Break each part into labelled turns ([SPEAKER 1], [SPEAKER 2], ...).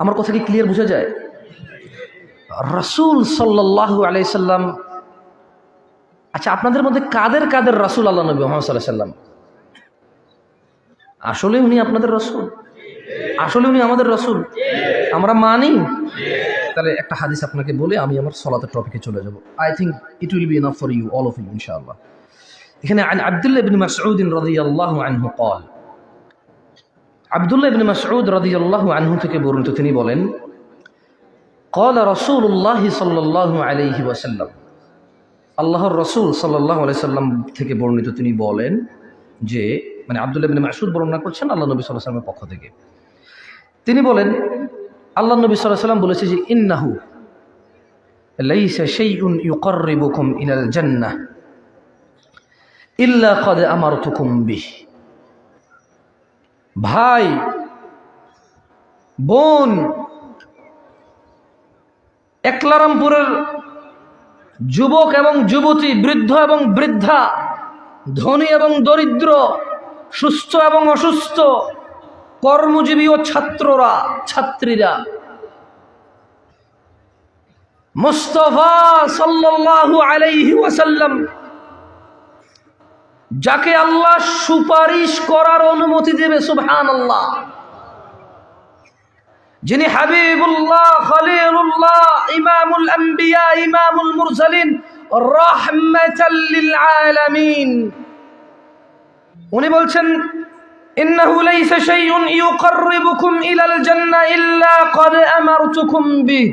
[SPEAKER 1] আমার কথা কি ক্লিয়ার বোঝা যায় রসুল সাল্লাহ আলাইসাল্লাম আচ্ছা আপনাদের মধ্যে কাদের কাদের রসুল আল্লাহ নবী মোহাম্মদ সাল্লাহ সাল্লাম আসলে উনি আপনাদের রসুল আসলে উনি আমাদের রসুল আমরা মানি তাহলে একটা হাদিস আপনাকে বলে আমি আমার সলাতের টপিকে চলে যাব I think it will be enough for you all of you ইনশাআল্লাহ এখানে عن عبد الله بن مسعود رضي الله عنه قال আব্দুল্লাহ ইবনে মাসউদ রাদিয়াল্লাহু আনহু থেকে বর্ণিত তিনি বলেন قال رسول الله صلى الله عليه وسلم আল্লাহর রসুল সাল্লাল্লাহু আলাইহি সাল্লাম থেকে বর্ণিত তিনি বলেন যে মানে আব্দুল্লাহ ইবনে মাসউদ বর্ণনা করছেন আল্লাহ নবী সাল্লাল্লাহু আলাইহি সাল্লামের পক্ষ থেকে তিনি বলেন আল্লাহ নবী সাল্লাল্লাহু আলাইহি সাল্লাম বলেছে যে ইন্নাহু লাইসা শাইউন ইউকাররিবুকুম ইলাল জান্নাহ ইল্লা কদ আমারতুকুম বিহ ভাই, বোন, একলারামপুরের যুবক এবং যুবতী, বৃদ্ধ এবং বৃদ্ধা, ধনী এবং দরিদ্র, সুস্থ এবং অসুস্থ, কর্মজীবী ও ছাত্ররা, ছাত্রীরা। মুস্তফা সাল্লাল্লাহু আলাইহি ওয়াসাল্লাম যাকে আল্লাহ সুপারিশ করার অনুমতি দেবে সুবহান আল্লাহ যিনি হাবিবুল্লাহ, খলিলুল্লাহ, ইমামুল আম্বিয়া, ইমামুল মুরসালিন, রাহমাতাল লিল আলামিন। উনি বলছেন, ইন্নাহু লাইসা শাইউন ইউকাররিবুকুম ইলাল জান্নাহ ইল্লা ক্বাদ আমারতুকুম বিহ।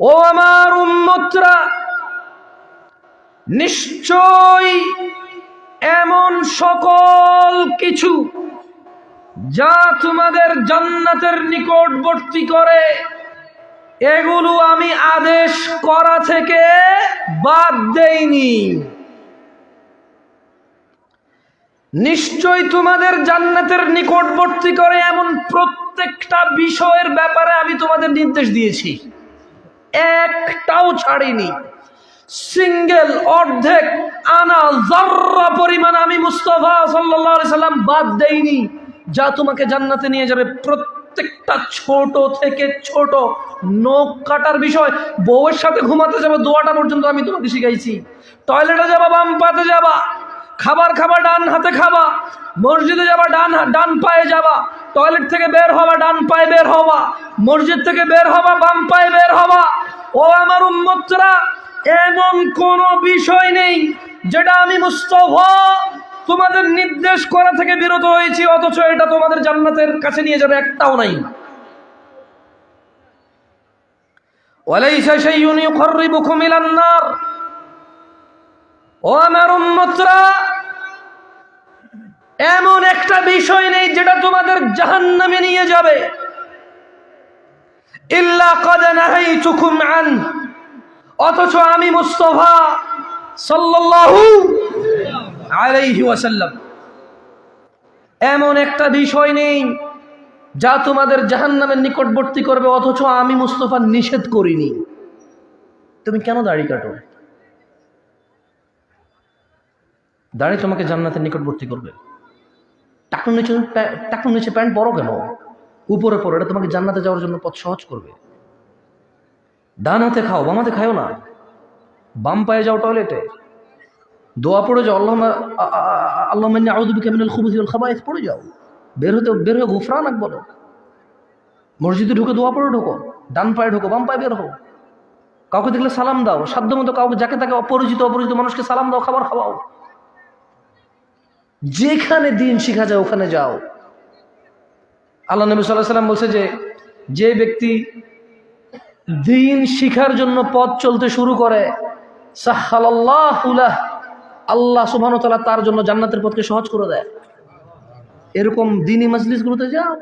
[SPEAKER 1] ও আমার উম্মতরা নিশ্চয় এমন সকল কিছু যা তোমাদের জান্নাতের নিকটবর্তী করে, এগুলো আমি আদেশ করা থেকে বাদ দেইনি। নিশ্চয় তোমাদের জান্নাতের নিকটবর্তী করে এমন প্রত্যেকটা বিষয়ের ব্যাপারে আমি তোমাদের নির্দেশ দিয়েছি। একটাও ছাড়িনি। সিঙ্গেল, অর্ধেক আনা জর্রা পরিমাণ আমি মুস্তফা সাল্লাহ সাল্লাম বাদ দেইনি, যা তোমাকে জান্নাতে নিয়ে যাবে। প্রত্যেকটা ছোট থেকে ছোট নখ কাটার বিষয়, বউয়ের সাথে ঘুমাতে যাবে দোয়াটা পর্যন্ত আমি তোমাকে শিখাইছি। টয়লেটে যাবা, বাম পাতে যাবা, খাবার খাবা, ডান হাতে খাবা, মসজিদে যাবা, ডান ডান পায়ে যাবা, টয়লেট থেকে বের হওয়া ডান পায়ে বের হওয়া মসজিদ থেকে বের হওয়া বাম পায়ে বের হওয়া ও আমার উম্মতরা এমন কোনো বিষয় নেই যেটা আমি মুস্তফা তোমাদের নির্দেশ করা থেকে বিরত হয়েছি অথচ এটা তোমাদের জান্নাতের কাছে নিয়ে যাবে একটাও নাই। এমন একটা বিষয় নেই যেটা তোমাদের জাহান্নামে নিয়ে যাবে। ইল্লা কদ নাহাইতুকুম আন অথচ আমি মুস্তফা সাল্লাল্লাহু আলাইহি ওয়াসাল্লাম। এমন একটা বিষয় নেই যা তোমাদের জাহান্নামের নিকটবর্তী করবে, অথচ আমি মুস্তফা নিষেধ করিনি। তুমি কেন দাড়ি কাটো? দাড়ি তোমাকে জান্নাতের নিকটবর্তী করবে। টাকুর নিচে টাকুর নিচে প্যান্ট পরো কেন? উপরে পরো এটা তোমাকে জান্নাতে যাওয়ার জন্য পথ সহজ করবে। ডান হাতে খাও বাম হাতে খাও না। বাম পায়ে যাও টয়লেটে। দোয়া পড়ে যাও আল্লাহ আল্লাহ খাবাইস, পড়ে যাও। বের হতে, বের হয়ে গুফরানাক বলো মসজিদে ঢুকে দোয়া পড়ে ঢোকো, ডান পায়ে ঢোকো, বাম পায়ে বের হও। কাউকে দেখলে সালাম দাও সাধ্য মতো কাউকে, যাকে তাকে অপরিচিত অপরিচিত মানুষকে সালাম দাও, খাবার খাওয়াও। যেখানে দিন শিখা যায়, ওখানে যাও। আল্লাহ নবী সাল্লাহ সাল্লাম বলছে যে যে ব্যক্তি দিন শিখার জন্য পথ চলতে শুরু করে। সাহাল্লাহুলাহ আল্লাহ সুবাহতাল্লাহ তার জন্য জান্নাতের পথকে সহজ করে দেয়। এরকম দিনই মজলিসগুলোতে যাও।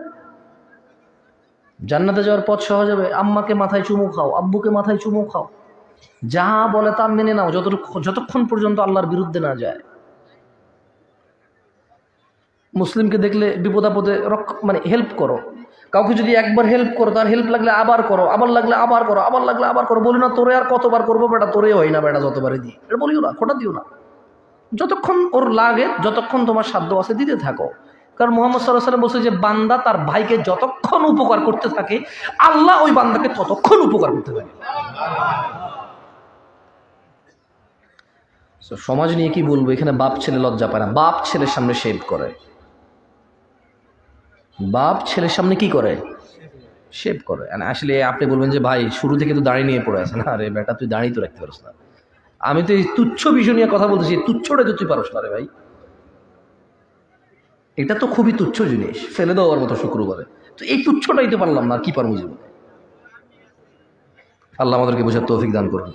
[SPEAKER 1] জান্নাতে যাওয়ার পথ সহজ হবে। আম্মাকে মাথায় চুমু খাও, আব্বুকে মাথায় চুমু খাও। যা বলে তা মেনে নাও যত যতক্ষণ পর্যন্ত আল্লাহর বিরুদ্ধে না যায়। মুসলিমকে দেখলে বিপদ আপদে রক্ষ মানে হেল্প করো। কাউকে যদি একবার হেল্প করো তার হেল্প লাগলে আবার করো আবার লাগলে আবার করো আবার লাগলে আবার করো বলি না তোরে আর কতবার করব বেটা তোরে হয় না বেটা যতবারই দিই। এটা বলিও না খোটা দিও না। যতক্ষণ ওর লাগে যতক্ষণ তোমার সাধ্য আছে দিতে থাকো। কারণ মোহাম্মদ সাল্লাহ সাল্লাম বলছে যে বান্দা তার ভাইকে যতক্ষণ উপকার করতে থাকে আল্লাহ ওই বান্দাকে ততক্ষণ উপকার করতে So, সমাজ নিয়ে কি বলব? এখানে বাপ ছেলে লজ্জা পায় না। বাপ ছেলের সামনে শেভ করে। বাপ ছেলের সামনে কি করে? শেভ করে। আসলে আপনি বলবেন যে, ভাই, শুরু থেকে তো দাঁড়িয়ে নিয়ে পড়ে আছে না রে বেটা, তুই দাঁড়িয়ে তো রাখতে পারস না। আমি তো এই তুচ্ছ বিষয় নিয়ে কথা বলতেছি। তুচ্ছটা তো তুই পারস না রে ভাই। এটা তো খুবই তুচ্ছ জিনিস। ফেলে দেওয়ার মতো শুক্রবারে। তো এই তুচ্ছটাই তো পারলাম না আর কি পারব জীবনে। আল্লাহ আমাদেরকে বোঝার তৌফিক দান করুন।